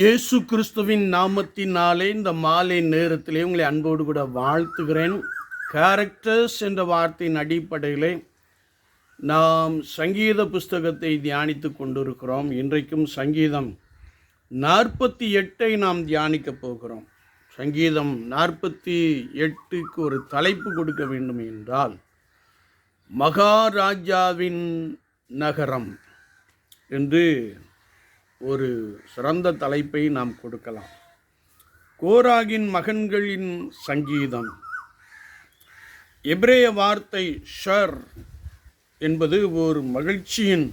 இயேசு கிறிஸ்துவின் நாமத்தினாலே இந்த மாலை நேரத்திலே உங்களை அன்போடு கூட வாழ்த்துகிறேன். கேரக்டர்ஸ் என்ற வார்த்தையின் அடிப்படையிலே நாம் சங்கீத புஸ்தகத்தை தியானித்து கொண்டிருக்கிறோம். இன்றைக்கும் சங்கீதம் நாற்பத்தி எட்டை நாம் தியானிக்க போகிறோம். சங்கீதம் நாற்பத்தி எட்டுக்கு ஒரு தலைப்பு கொடுக்க வேண்டும் என்றால் மகாராஜாவின் நகரம் என்று ஒரு சிறந்த தலைப்பை நாம் கொடுக்கலாம். கோராகின் மகன்களின் சங்கீதம். எபிரேய வார்த்தை ஷர் என்பது ஒரு மகிழ்ச்சியின்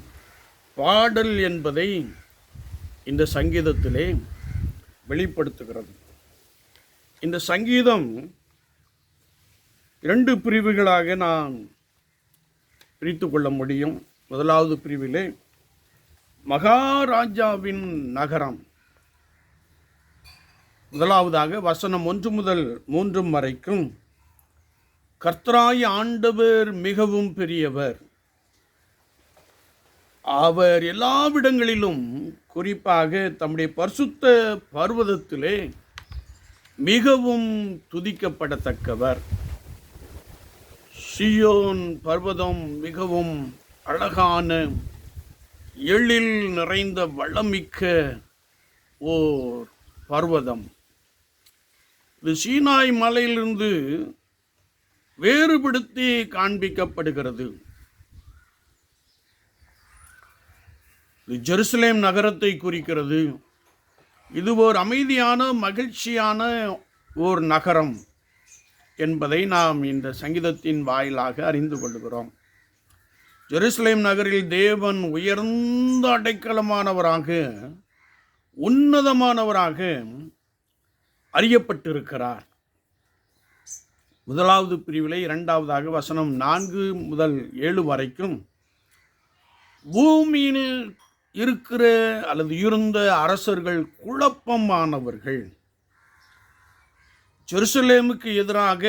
பாடல் என்பதை இந்த சங்கீதத்திலே வெளிப்படுத்துகிறது. இந்த சங்கீதம் இரண்டு பிரிவுகளாக நான் பிரித்து கொள்ள முடியும். முதலாவது பிரிவிலே மகாராஜாவின் நகரம். முதலாவதாக வசனம் ஒன்று முதல் மூன்றும் வரைக்கும் கர்த்தராய் ஆண்டவர் மிகவும் பெரியவர். அவர் எல்லாவிடங்களிலும் குறிப்பாக தம்முடைய பரிசுத்த பர்வதத்திலே மிகவும் துதிக்கப்படத்தக்கவர். சியோன் பர்வதம் மிகவும் அழகான எழில் நிறைந்த வளமிக்க ஓர் பர்வதம். இது சீனாய் மலையிலிருந்து வேறுபடுத்தி காண்பிக்கப்படுகிறது. இது ஜெருசலேம் நகரத்தை குறிக்கிறது. இது ஓர் அமைதியான மகிழ்ச்சியான ஓர் நகரம் என்பதை நாம் இந்த சங்கீதத்தின் வாயிலாக அறிந்து கொள்கிறோம். ஜெருசலேம் நகரில் தேவன் உயர்ந்த அடைக்கலமானவராக உன்னதமானவராக அறியப்பட்டிருக்கிறார். முதலாவது பிரிவிலே இரண்டாவதாக வசனம் நான்கு முதல் ஏழு வரைக்கும் பூமியில் இருக்கிற அல்லது இருந்த அரசர்கள் குழப்பமானவர்கள். ஜெருசலேமுக்கு எதிராக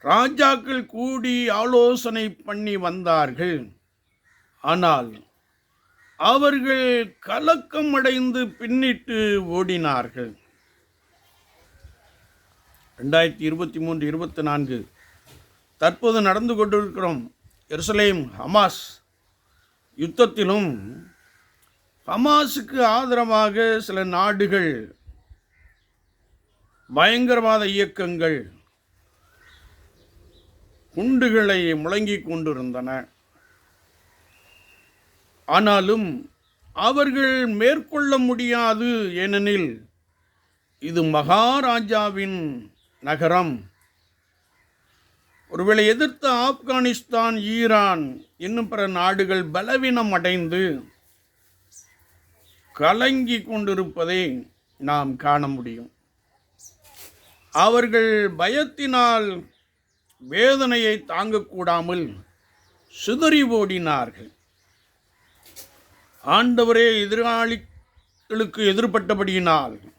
ராஜாக்கள் கூடி ஆலோசனை பண்ணி வந்தார்கள். ஆனால் அவர்கள் கலக்கம் அடைந்து பின்னிட்டு ஓடினார்கள். ரெண்டாயிரத்தி இருபத்தி மூன்று இருபத்தி நான்கு தற்போது நடந்து கொண்டிருக்கிறோம் எருசலேம் ஹமாஸ் யுத்தத்திலும். ஹமாஸுக்கு ஆதரவாக சில நாடுகள் பயங்கரவாத இயக்கங்கள் குண்டுகளை முழங்கிக் கொண்டிருந்தன. ஆனாலும் அவர்கள் மேற்கொள்ள முடியாது ஏனெனில் இது மகாராஜாவின் நகரம். ஒருவேளை எதிர்த்த ஆப்கானிஸ்தான் ஈரான் இன்னும் பிற நாடுகள் பலவீனம் அடைந்து கலங்கி கொண்டிருப்பதை நாம் காண முடியும். அவர்கள் பயத்தினால் வேதனையை தாங்கக்கூடாமல் சிதறி ஓடினார்கள். ஆண்டவரே எதிராளிகளுக்கு எதிர்பட்டபடியினால்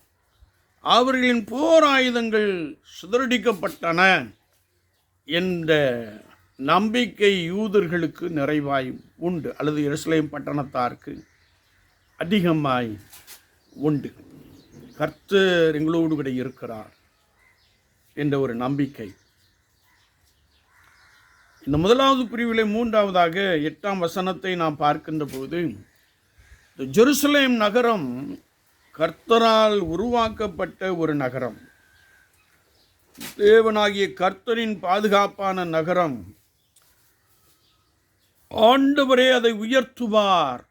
அவர்களின் போர் ஆயுதங்கள் சிதறடிக்கப்பட்டன என்ற நம்பிக்கை யூதர்களுக்கு நிறைவாய் உண்டு. அல்லது எருசலேம் பட்டணத்தாருக்கு அதிகமாய் உண்டு. கர்த்தர் எங்களோடு கூட இருக்கிறார் என்ற ஒரு நம்பிக்கை. இந்த முதலாவது பிரிவிலே மூன்றாவதாக எட்டாம் வசனத்தை நாம் பார்க்கின்ற போது இந்த ஜெருசலேம் நகரம் கர்த்தரால் உருவாக்கப்பட்ட ஒரு நகரம். தேவனாகிய கர்த்தரின் பாதுகாப்பான நகரம். ஆண்டவரே அதை உயர்த்துவார்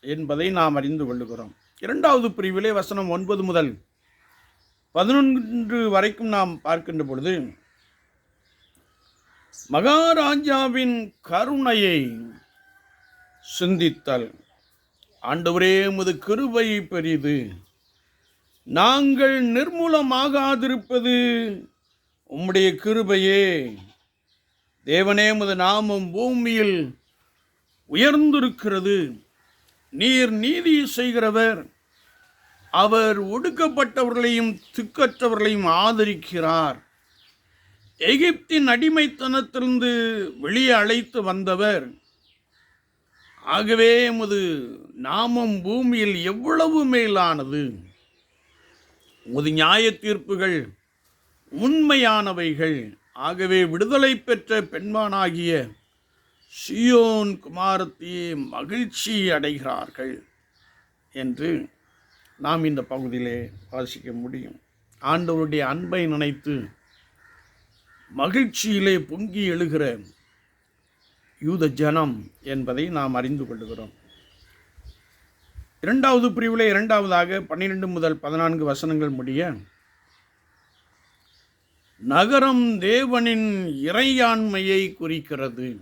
என்பதை நாம் அறிந்து கொள்ளுகிறோம். இரண்டாவது பிரிவிலே வசனம் ஒன்பது முதல் பதினொன்று வரைக்கும் நாம் பார்க்கின்ற பொழுது மகாராஜாவின் கருணையை சிந்தித்தல். ஆண்டவரே உமது கிருபை பெரிது. நாங்கள் நிர்மூலமாகாதிருப்பது உம்முடைய கிருபையே. தேவனே உமது நாமம் பூமியில் உயர்ந்திருக்கிறது. நீர் நீதி செய்கிறவர். அவர் ஒடுக்கப்பட்டவர்களையும் திக்கற்றவர்களையும் ஆதரிக்கிறார். எகிப்தின் அடிமைத்தனத்திலிருந்து வெளியே அழைத்து வந்தவர். ஆகவே எமது நாமம் பூமியில் எவ்வளவு மேலானது? உமது நியாய தீர்ப்புகள் உண்மையானவைகள். ஆகவே விடுதலை பெற்ற பெண்மானாகிய சியோன் குமாரத்தியே மகிழ்ச்சி அடைகிறார்கள் என்று நாம் இந்த பகுதியிலே வாசிக்க முடியும். ஆண்டவருடைய அன்பை நினைத்து மகிழ்ச்சியிலே பொங்கி எழுகிற யூத ஜனம் என்பதை நாம் அறிந்து கொள்கிறோம் இரண்டாவது பிரிவில் இரண்டாவதாக பன்னிரெண்டு முதல் பதினான்கு வசனங்கள் முடிய நகரம் தேவனின் இறையாண்மையை குறிக்கிறது.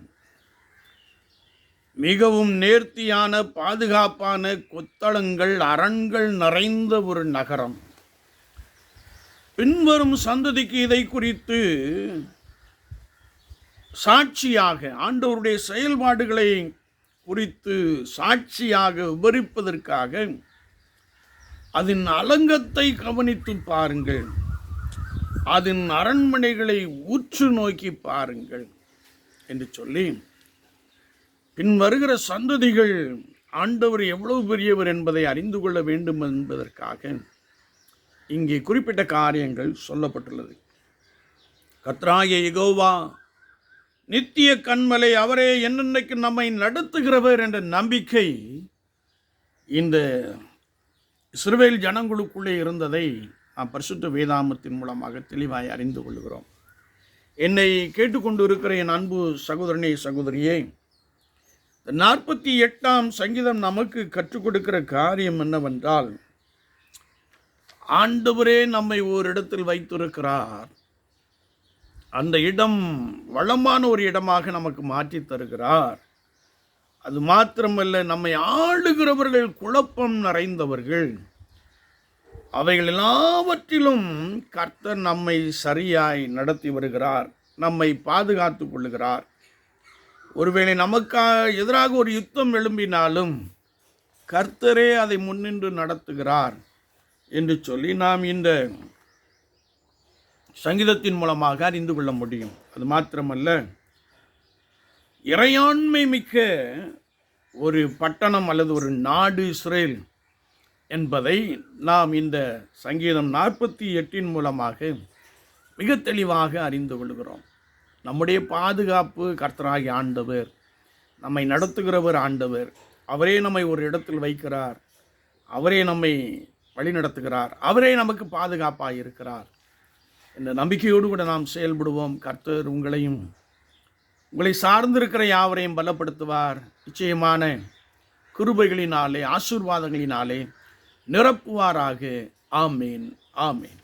மிகவும் நேர்த்தியான பாதுகாப்பான கொத்தளங்கள் அரண்கள் நிறைந்த ஒரு நகரம். பின்வரும் சந்ததிக்கு இதை குறித்து சாட்சியாக ஆண்டவருடைய செயல்பாடுகளை குறித்து சாட்சியாக விவரிப்பதற்காக அதன் அலங்கத்தை கவனித்து பாருங்கள். அதன் அரண்மனைகளை உற்று நோக்கி பாருங்கள் என்று சொல்லி பின் வருகிற சந்ததிகள் ஆண்டவர் எவ்வளவு பெரியவர் என்பதை அறிந்து கொள்ள வேண்டும் என்பதற்காக இங்கே குறிப்பிட்ட காரியங்கள் சொல்லப்பட்டுள்ளது. கத்ராய யகோவா நித்திய கண்மலை அவரே என்னென்னைக்கு நம்மை நடத்துகிறவர் என்ற நம்பிக்கை இந்த சிறுவேல் ஜனங்களுக்குள்ளே இருந்ததை நாம் பரிசுத்த வேதாமத்தின் மூலமாக தெளிவாய் அறிந்து கொள்கிறோம் என்னை கேட்டுக்கொண்டு இருக்கிற என் அன்பு சகோதரனே சகோதரியே நாற்பத்தி எட்டாம் சங்கீதம் நமக்கு கற்றுக் கொடுக்கிற காரியம் என்னவென்றால் ஆண்டவரே நம்மை ஓரிடத்தில் வைத்திருக்கிறார். அந்த இடம் வளமான ஒரு இடமாக நமக்கு மாற்றி தருகிறார். அது மாத்திரமல்ல நம்மை ஆளுகிறவர்கள் குழப்பம் நிறைந்தவர்கள். அவைகள் எல்லாவற்றிலும் கர்த்தர் நம்மை சரியாய் நடத்தி வருகிறார் நம்மை பாதுகாத்து கொள்ளுகிறார். ஒருவேளை நமக்காக எதிராக ஒரு யுத்தம் எழும்பினாலும் கர்த்தரே அதை முன்னின்று நடத்துகிறார். என்று சொல்லி நாம் இந்த சங்கீதத்தின் மூலமாக அறிந்து கொள்ள முடியும். அது மாத்திரமல்ல இறையாண்மை மிக்க ஒரு பட்டணம் அல்லது ஒரு நாடு இஸ்ரேல் என்பதை நாம் இந்த சங்கீதம் நாற்பத்தி எட்டின் மூலமாக மிக தெளிவாக அறிந்து கொள்கிறோம். நம்முடைய பாதுகாப்பு கர்த்தராகி ஆண்டவர் நம்மை நடத்துகிறவர் ஆண்டவர். அவரே நம்மை ஒரு இடத்தில் வைக்கிறார். அவரே நம்மை வழி நடத்துகிறார் அவரே நமக்கு பாதுகாப்பாக இருக்கிறார். என்ற நம்பிக்கையோடு கூட நாம் செயல்படுவோம். கர்த்தர் உங்களையும் உங்களை சார்ந்திருக்கிற யாவரையும் பலப்படுத்துவார். நிச்சயமான கிருபைகளினாலே ஆசீர்வாதங்களினாலே நிரப்புவாராக. ஆமேன் ஆமேன்.